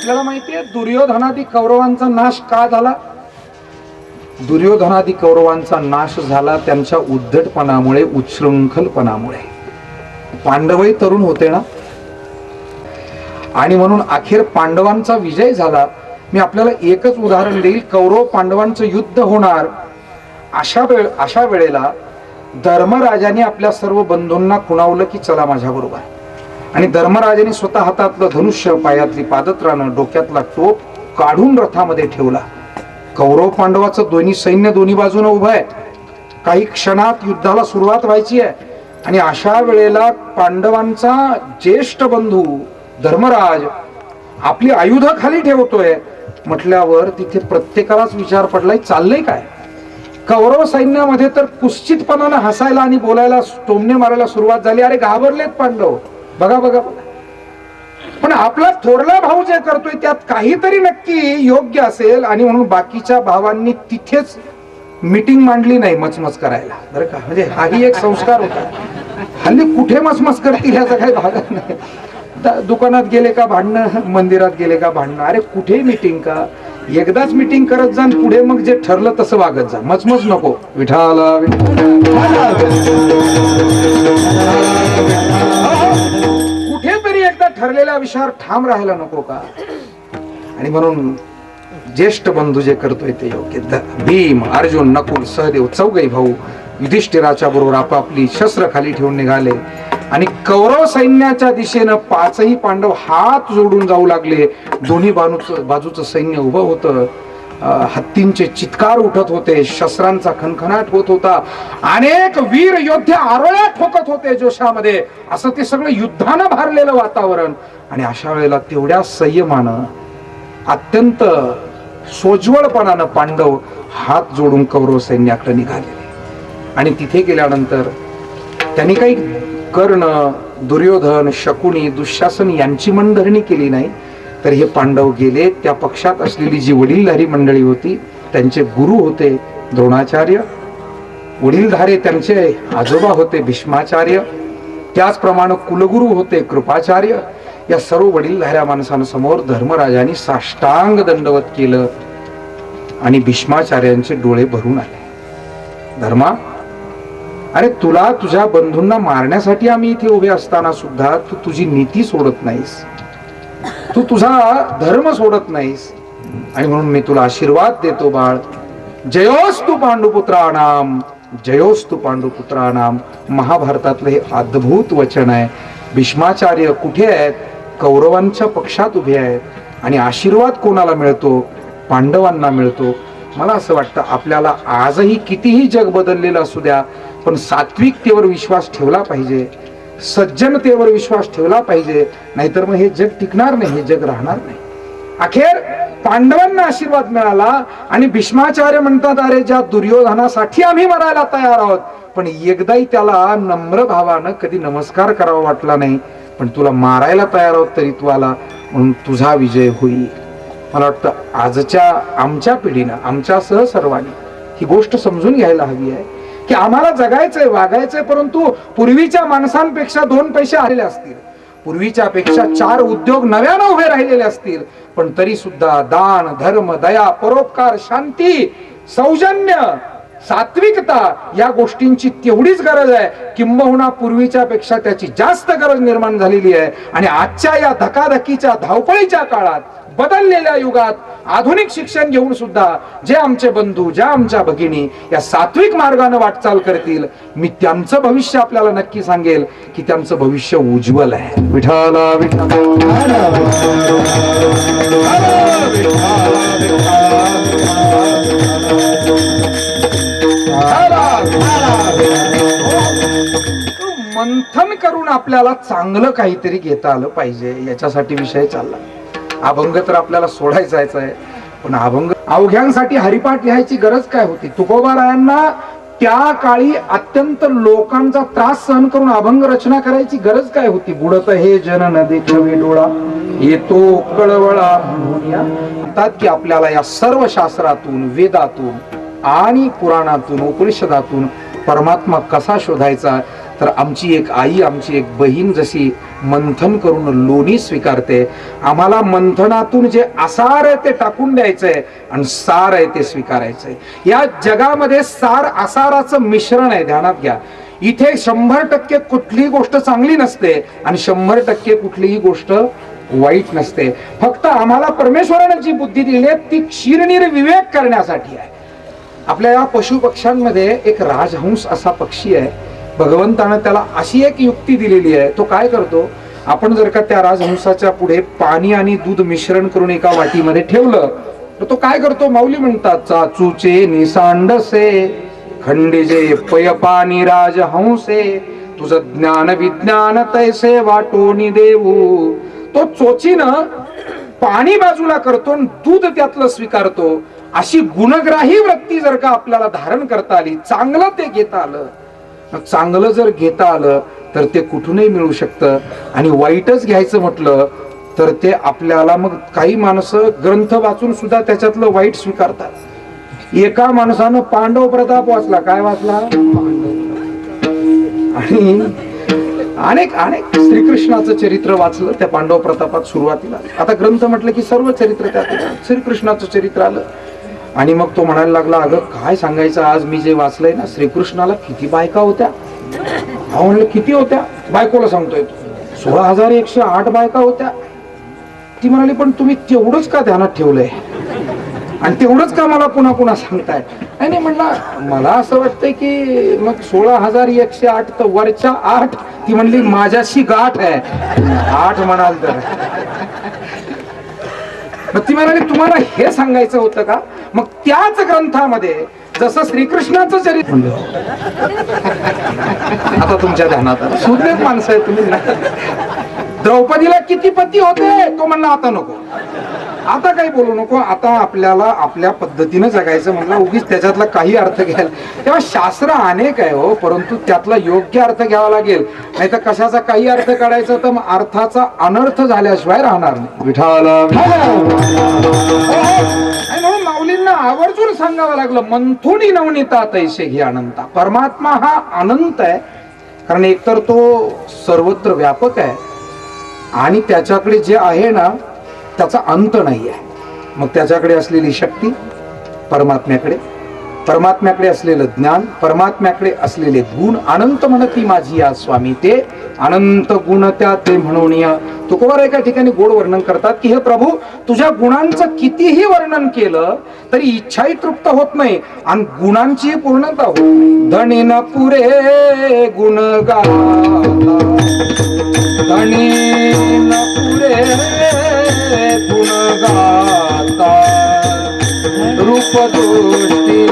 आपल्याला माहितीये दुर्योधनादी कौरवांचा नाश का झाला? दुर्योधनादी कौरवांचा नाश झाला त्यांच्या उद्धटपणामुळे उच्छृंखलपणामुळे. पांडवही तरुण होते ना? आणि म्हणून अखेर पांडवांचा विजय झाला. मी आपल्याला एकच उदाहरण देईल कौरव पांडवांचं युद्ध होणार. अशा वेळ अशा वेळेला धर्मराजाने आपल्या सर्व बंधूंना खुणावलं की चला माझ्या बरोबर आणि धर्मराजाने स्वतः हातातलं धनुष्य पायातली पादत्रानं डोक्यातला टोप काढून रथामध्ये ठेवला. कौरव पांडवाचं दोन्ही सैन्य दोन्ही बाजूने उभं आहे. काही क्षणात युद्धाला सुरुवात व्हायची आहे. आणि अशा वेळेला पांडवांचा ज्येष्ठ बंधू धर्मराज आपली आयुध खाली ठेवतोय म्हटल्यावर तिथे प्रत्येकालाच विचार पडलाय चाललंय काय? कौरव सैन्यामध्ये तर कुश्चितपणानं हसायला आणि बोलायला टोमणे मारायला सुरुवात झाली. अरे घाबरलेत पांडव. बघा बघा. बघा पण आपला थोरला भाऊ जे करतोय त्यात काहीतरी नक्की योग्य असेल आणि म्हणून बाकीच्या भावांनी तिथेच मीटिंग मांडली नाही मचमच करायला. बरं का? म्हणजे हाही एक संस्कार होता. हल्ली कुठे मचमच करतील ह्याचा काही भाग नाही. द- दुकानात गेले का भांडणं? मंदिरात गेले का भांडणं? अरे कुठे मीटिंग का? एकदाच मीटिंग करत जा आणि पुढे मग जे ठरलं तसं वागत जा. मचमच नको. विठाला विठाला. ठरलेल्या विषयावर ठाम राहायला नको का? आणि म्हणून ज्येष्ठ बंधू जे करतोय ते योग्य भीम अर्जुन नकुल सहदेव चौघही भाऊ युधिष्ठिराच्या बरोबर आपापली शस्त्र खाली ठेवून निघाले. आणि कौरव सैन्याच्या दिशेनं पाचही पांडव हात जोडून जाऊ लागले. दोन्ही बाजूचं बाजूचं सैन्य उभं होतं. हत्तींचे चित्कार उठत होते शस्त्रांचा खनखनाट होत होता. अनेक वीर योद्धे आरोळ्या ठोकत होते जोशामध्ये. असं ते सगळं युद्धानं भारलेलं वातावरण. आणि अशा वेळेला तेवढ्या संयमानं अत्यंत सोज्वळपणानं पांडव हात जोडून कौरव सैन्याकडे निघालेले आणि तिथे गेल्यानंतर त्यांनी काही कर्ण दुर्योधन शकुनी दुःशासन यांची मनधरणी केली नाही. तर हे पांडव गेले. त्या पक्षात असलेली जी वडीलधारी मंडळी होती त्यांचे गुरु होते द्रोणाचार्य. वडीलधारे त्यांचे आजोबा होते भीष्माचार्य. त्याचप्रमाणे कुलगुरू होते कृपाचार्य. या सर्व वडीलधाऱ्या माणसांसमोर धर्मराजांनी साष्टांग दंडवत केलं आणि भीष्माचार्यांचे डोळे भरून आले. धर्मा अरे तुला तुझ्या बंधूंना मारण्यासाठी आम्ही इथे उभे असताना सुद्धा तू तुझी नीती सोडत नाहीस. तू तुझा धर्म सोडत नाहीस. आणि म्हणून मी तुला आशीर्वाद देतो बाळ. जयोस्तु पांडुपुत्रानाम जयोस्तु पांडुपुत्रानाम महाभारतातलं हे अद्भुत वचन आहे. भीष्माचार्य कुठे आहेत? कौरवांच्या पक्षात उभे आहेत. आणि आशीर्वाद कोणाला मिळतो? पांडवांना मिळतो. मला असं वाटतं आपल्याला आजही कितीही जग बदललेलं असू द्या पण सात्विकतेवर विश्वास ठेवला पाहिजे. सज्जनतेवर विश्वास ठेवला पाहिजे. नाहीतर मग हे जग टिकणार नाही हे जग राहणार नाही. अखेर पांडवांना आशीर्वाद मिळाला आणि भीष्माचार्य म्हणतात अरे ज्या दुर्योधनासाठी आम्ही मरायला तयार आहोत. पण एकदाही त्याला नम्र भावानं कधी नमस्कार करावा वाटला नाही. पण तुला मारायला तयार आहोत तरी तू आला म्हणून तुझा विजय होईल. मला वाटतं आजच्या आमच्या पिढीनं आमच्यासह सर्वांनी ही गोष्ट समजून घ्यायला हवी आहे. की आम्हाला जगायचंय वागायचंय परंतु पूर्वीच्या माणसांपेक्षा दोन पैसे आलेले असतील. पूर्वीच्या पेक्षा चार उद्योग नव्यानं उभे राहिलेले असतील. पण तरी सुद्धा दान धर्म दया परोपकार शांती सौजन्य सात्विकता या गोष्टींची तेवढीच गरज आहे. किंबहुना पूर्वीच्या पेक्षा त्याची जास्त गरज निर्माण झालेली आहे. आणि आजच्या या धकाधकीच्या धावपळीच्या काळात बदललेल्या युगात आधुनिक शिक्षण घेऊन सुद्धा जे आमचे बंधू ज्या आमच्या भगिनी या सात्विक मार्गाने वाटचाल करतील मी त्यांचं भविष्य आपल्याला नक्की सांगेल की त्यांचं भविष्य उज्ज्वल आहे. विठाला मंथन करून आपल्याला चांगलं काहीतरी घेता आलं पाहिजे याच्यासाठी विषय चालला. अभंग तर आपल्याला सोडायचा आहे पण अभंग अवघ्यांसाठी हरिपाठ लिहायची गरज काय होती? तुकोबारायांना त्या काळी अत्यंत लोकांचा त्रास सहन करून अभंग रचना करायची गरज काय होती? बुडत हे जन नदी डोळा येतो कळवळा म्हणतात की आपल्याला या सर्व शास्त्रातून वेदातून आणि पुराणातून उपनिषदातून परमात्मा कसा शोधायचा? तर आमची एक आई आमची एक बहीण जशी मंथन करून लोणी स्वीकारते. आम्हाला मंथनातून जे आसार आहे ते टाकून द्यायचंय आणि सार आहे ते स्वीकारायचंय. या जगामध्ये सार आसाराचं मिश्रण आहे ध्यानात घ्या. इथे शंभर टक्के कुठलीही गोष्ट चांगली नसते आणि शंभर टक्के कुठलीही गोष्ट वाईट नसते. फक्त आम्हाला परमेश्वराने जी बुद्धी दिली आहे ती क्षीरनीर विवेक करण्यासाठी आहे. आपल्या या पशु पक्ष्यांमध्ये एक राजहंस असा पक्षी आहे. भगवंतानं त्याला अशी एक युक्ती दिलेली आहे तो काय करतो? आपण जर का त्या राजहंसाच्या पुढे पाणी आणि दूध मिश्रण करून एका वाटीमध्ये ठेवलं तर तो काय करतो? माऊली म्हणतात चाचूचे निसांडसे खंडिजे पय पाणी राजहंसे तुझं ज्ञान विज्ञान तैसे वाटोनी देऊ. तो चोचीनं पाणी बाजूला करतो आणि दूध त्यातलं स्वीकारतो. अशी गुणग्राही वृत्ती जर का आपल्याला धारण करता आली चांगलं ते घेता आलं चांगलं जर घेता आलं तर ते कुठूनही मिळू शकतं. आणि वाईटच घ्यायचं म्हटलं तर ते आपल्याला मग काही माणसं ग्रंथ वाचून सुद्धा त्याच्यातलं वाईट स्वीकारतात. एका माणसानं पांडव प्रताप वाचला. काय वाचला? आणि अनेक अनेक श्रीकृष्णाचं चरित्र वाचलं त्या पांडव प्रतापात सुरुवातीला. आता ग्रंथ म्हटलं की सर्व चरित्र त्यात श्रीकृष्णाचं चरित्र आलं. आणि मग तो म्हणायला लागला अगं काय सांगायचं आज? मी जे वाचलंय ना श्रीकृष्णाला किती बायका होत्या? हा म्हणलं किती होत्या? बायकोला सांगतोय सोळा हजार एकशे आठ बायका होत्या. ती म्हणाली पण तुम्ही तेवढंच का ध्यानात ठेवलंय? आणि तेवढंच का मला पुन्हा पुन्हा सांगताय? नाही नाही म्हणला मला असं वाटतंय की मग सोळा हजार एकशे आठ तर वरच्या आठ. ती म्हणली माझ्याशी गाठ आहे. आठ म्हणाल तर. मग ती म्हणाली तुम्हाला हे सांगायचं होतं का? मग त्याच ग्रंथामध्ये जसं श्रीकृष्णाचं चरित्र आता तुमच्या ध्यानात आलं. सुज्ञत माणसं आहे तुम्ही. द्रौपदीला किती पती होते? तो म्हणला आता नको. आता काही बोलू नको. आता आपल्याला आपल्या पद्धतीनं जगायचं म्हणलं उगीच त्याच्यातला काही अर्थ घ्यायला. तेव्हा शास्त्र अनेक आहे हो परंतु त्यातला योग्य अर्थ घ्यावा लागेल. नाही तर कशाचा काही अर्थ काढायचा तर मग अर्थाचा अनर्थ झाल्याशिवाय राहणार नाही. विठाला आणि म्हणून माऊलींना आवर्जून सांगावं लागलं मंथुनी नवनीता तैसे घे अनंता. परमात्मा हा अनंत आहे. कारण एकतर तो सर्वत्र व्यापक आहे. आणि त्याच्याकडे जे आहे ना त्याचा अंत नाही आहे. मग त्याच्याकडे असलेली शक्ती परमात्म्याकडे. परमात्म्याकडे असलेलं ज्ञान परमात्म्याकडे असलेले गुण अनंत म्हणती माझी या स्वामी ते. अनंत गुण त्या ते म्हणून या. तुकोबार एका ठिकाणी गोड वर्णन करतात की हे प्रभू तुझ्या गुणांचं कितीही वर्णन केलं तरी इच्छाही तृप्त होत नाही आणि गुणांची पूर्णता होत नाही. न पुरे गुण गाता. धनीन पुरे गुण गाता रूप दृष्टी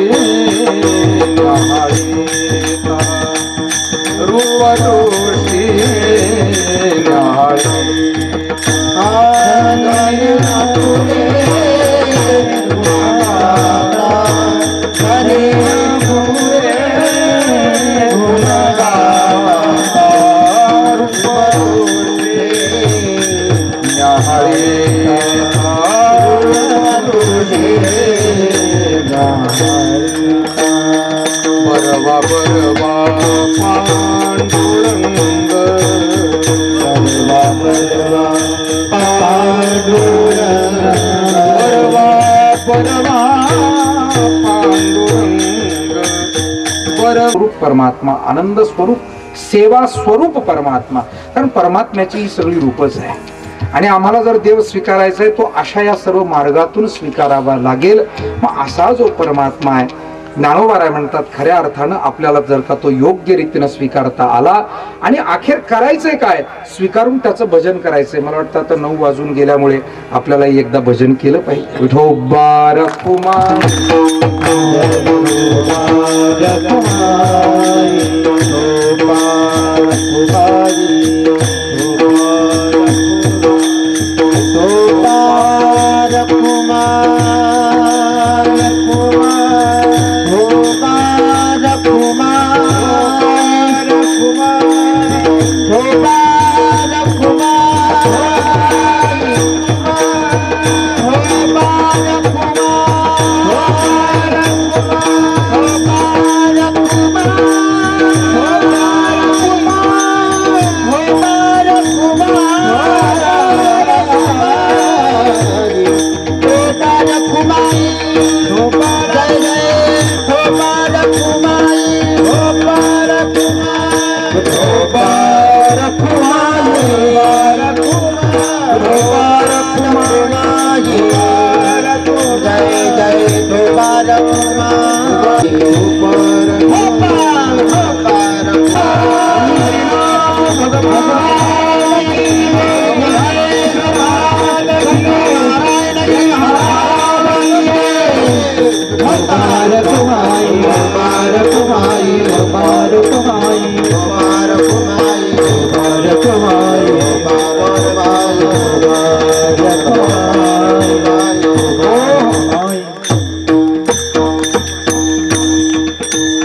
रूप दृष्टी परमात्मा आनंद स्वरूप सेवा स्वरूप परमात्मा. कारण परमात्म्याची ही सगळी रूपच आहे. आणि आम्हाला जर देव स्वीकारायचा आहे तो अशा या सर्व मार्गातून स्वीकारावा लागेल. मग असा जो परमात्मा आहे ज्ञानोबाराय म्हणतात खऱ्या अर्थानं आपल्याला जर का तो योग्य रीतीनं स्वीकारता आला आणि अखेर करायचंय काय? स्वीकारून त्याचं भजन करायचंय. मला वाटतं आता नऊ वाजून गेल्यामुळे आपल्याला एकदा भजन केलं पाहिजे. विठोबार कुमार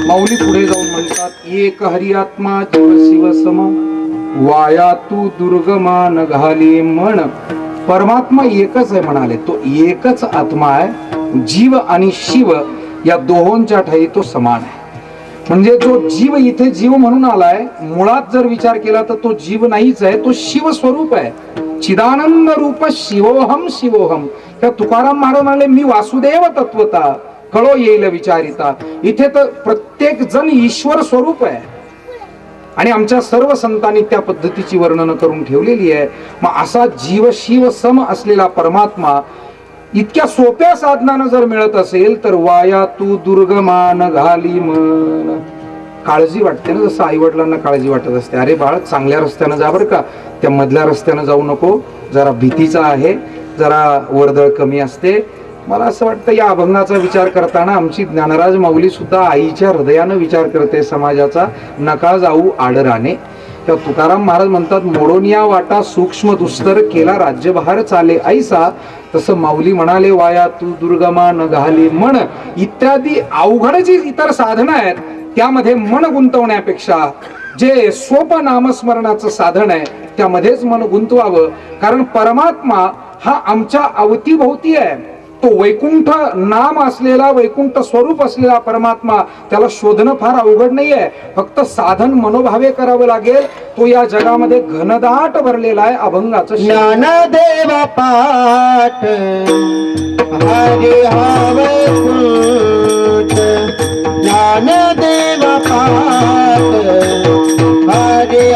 माऊली पुढे जाऊन म्हणतात एक हरी आत्मा जीव शिव सम वाया तू दुर्गमा घाली म्हण परमात्मा एकच आहे म्हणाले तो एकच आत्मा आहे जीव आणि शिव या दोहोंच्या ठाई तो समान आहे. म्हणजे जो जीव इथे जीव म्हणून आलाय मुळात जर विचार केला तर तो जीव नाहीच आहे तो शिव स्वरूप आहे. चिदानंद रूप शिवोहम शिवोहम. त्या तुकाराम महाराज म्हणाले मी वासुदेव तत्वता कळो येईल विचारिता. इथे तर प्रत्येक जण ईश्वर स्वरूप आहे. आणि आमच्या सर्व संतांनी त्या पद्धतीची वर्णन करून ठेवलेली आहे. मग असा जीव शिव सम असलेला परमात्मा इतक्या सोप्या साधनानं जर मिळत असेल तर वाया तू दुर्गमान घाली मन काळजी वाटते ना जसं आई वडिलांना काळजी वाटत असते. अरे बाळ चांगल्या रस्त्यानं जा बरं का. त्या मधल्या रस्त्यानं जाऊ नको. जरा भीतीचा आहे जरा वर्दळ कमी असते. मला असं वाटतं या अभंगाचा विचार करताना आमची ज्ञानराज माऊली सुद्धा आईच्या हृदयानं विचार करते समाजाचा नका जाऊ आडराने. तर तुकाराम महाराज म्हणतात मोडोनिया वाटा सूक्ष्म दुस्तर केला राज्यभार चाले ऐसा. तसं माऊली म्हणाले वाया तू दुर्गमा न घाली मन. इत्यादी अवघड जी इतर साधनं आहेत त्यामध्ये मन गुंतवण्यापेक्षा जे सोप नामस्मरणाचं साधन आहे त्यामध्येच मन गुंतवावं. कारण परमात्मा हा आमच्या अवतीभोवती आहे. तो वैकुंठ नाम असलेला वैकुंठ स्वरूप असलेला परमात्मा त्याला शोधणं फार अवघड नाहीये. फक्त साधन मनोभावे करावं लागेल. तो या जगामध्ये घनदाट भरलेला आहे अभंगाचं शब्द. ज्ञानदेव पाठ हरि ज्ञानदेव पाठ हरि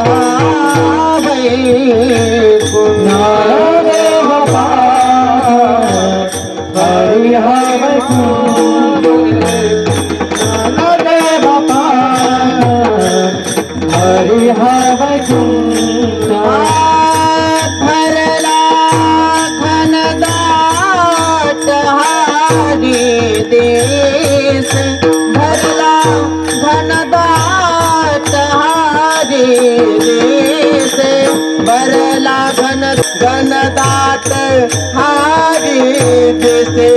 भरला घन घनदाट हरि देश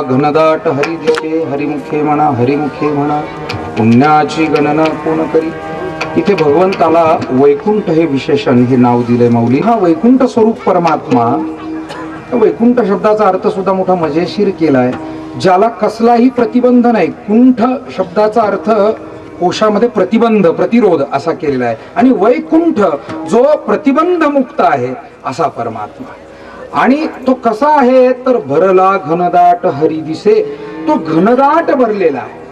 घनदाट हरी दिसे हरिमुखे म्हणा हरिमुखे म्हणा पुण्याची गणना कोण करी? इथे भगवंताला वैकुंठ हे विशेषण हे नाव दिलंय माऊली. हा वैकुंठ स्वरूप परमात्मा वैकुंठ शब्दाचा अर्थ सुद्धा मोठा मजेशीर केलाय. ज्याला कसलाही प्रतिबंध नाही कुंठ शब्दाचा अर्थ कोशामध्ये प्रतिबंध प्रतिरोध असा केलेला आहे. आणि वैकुंठ जो प्रतिबंध मुक्त आहे असा परमात्मा आणि तो कसा आहे तर भरला घनदाट हरी दिसे. तो घनदाट भरलेला आहे.